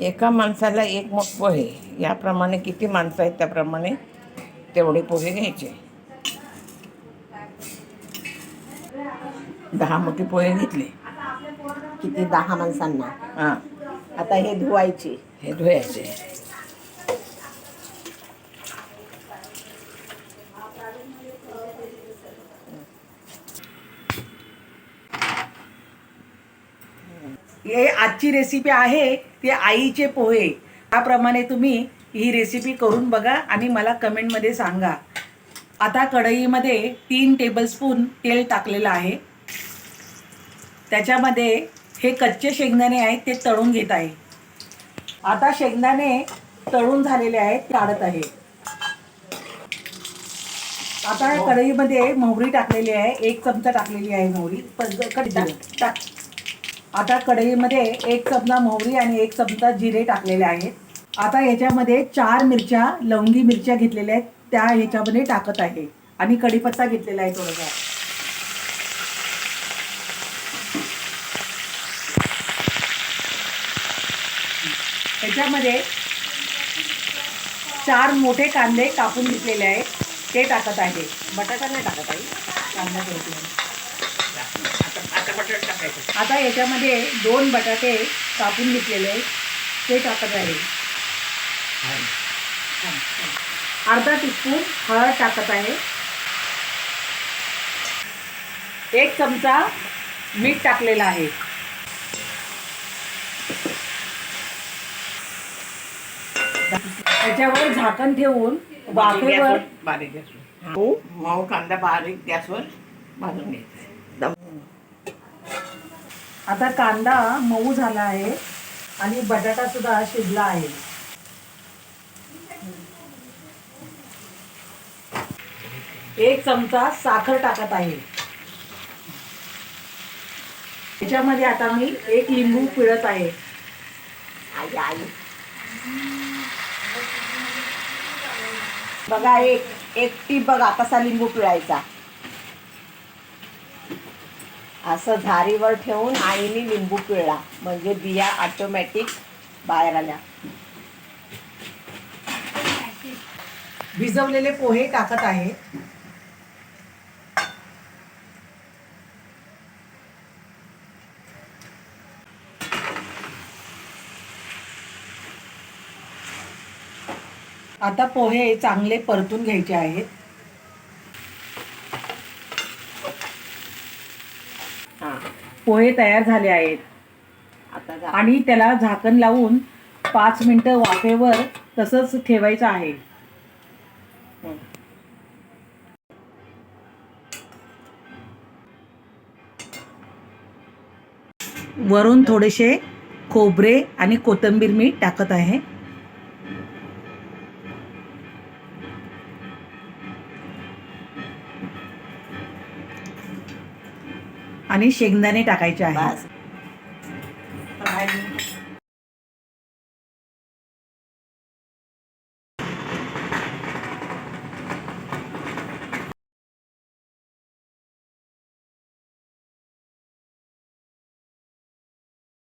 एका माणसाला एक मग पोहे याप्रमाणे किती माणसं आहेत त्याप्रमाणे तेवढे पोहे घ्यायचे. दहा मोठे पोहे घेतले. किती दहा माणसांना. हां. आता हे धुवायचे. हे धुवायचे. हे आजची रेसिपी आहे ती आईचे पोहे. त्याप्रमाणे तुम्ही ही रेसिपी करून बघा आणि मला कमेंटमध्ये सांगा. आता कढईमध्ये तीन टेबलस्पून तेल टाकलेलं आहे. त्याच्यामध्ये हे कच्चे शेंगदाणे आहेत ते तळून घेत आहे. आता शेंगदाणे तळून झालेले आहेत ते काढत आहे. आता कढईमध्ये मोहरी टाकलेली आहे एक चमचा टाकलेली आहे मोहरी. टाक. आता कढईमध्ये एक चमचा मोहरी आणि एक चमचा जिरे टाकलेले आहेत. आता याच्यामध्ये चार मिरच्या लवंगी मिरच्या घेतलेल्या आहेत. त्या ह्याच्यामध्ये टाकत आहे. आणि कढीपत्ता घेतलेला आहे थोडासा. ह्याच्यामध्ये चार मोठे कांदे कापून घेतलेले आहेत. ते टाकत आहे. बटाटा नाही टाकत आहे. कांदा आता याच्यामध्ये दोन बटाटे कापून घेतलेले ते टाकत आहे. अर्धा टीस्पून हळद टाकत आहे. एक चमचा मीठ टाकलेला आहे. त्याच्यावर झाकण ठेवून वाफेवर बारीक गॅसवर. मऊ कांदा बारीक गॅसवर भाजून घ्यायचा आता कांदा मऊ झाला आहे आणि बटाटा सुद्धा शिजला आहे. एक चमचा साखर टाकत आहे. त्याच्यामध्ये आता मी एक लिंबू पिळत आहे. आई बघा एक एक टीप बघा कसा लिंबू पिळायचा. असं झारीवर ठेवून आईने लिंबू पिळला. म्हणजे बिया ऑटोमॅटिक बाहेर आल्या. भिजवलेले पोहे टाकत आहे. आता पोहे चांगले परतून घ्यायचे आहेत. पोहे तयार झाले आहेत. आता आणि त्याला झाकण लावून पाच मिनिटं वाफेवर तसंच ठेवायचं आहे. वरून थोडेसे खोबरे आणि कोथिंबीर मी टाकत आहे. आणि शेंगदाणे टाकायचे आहे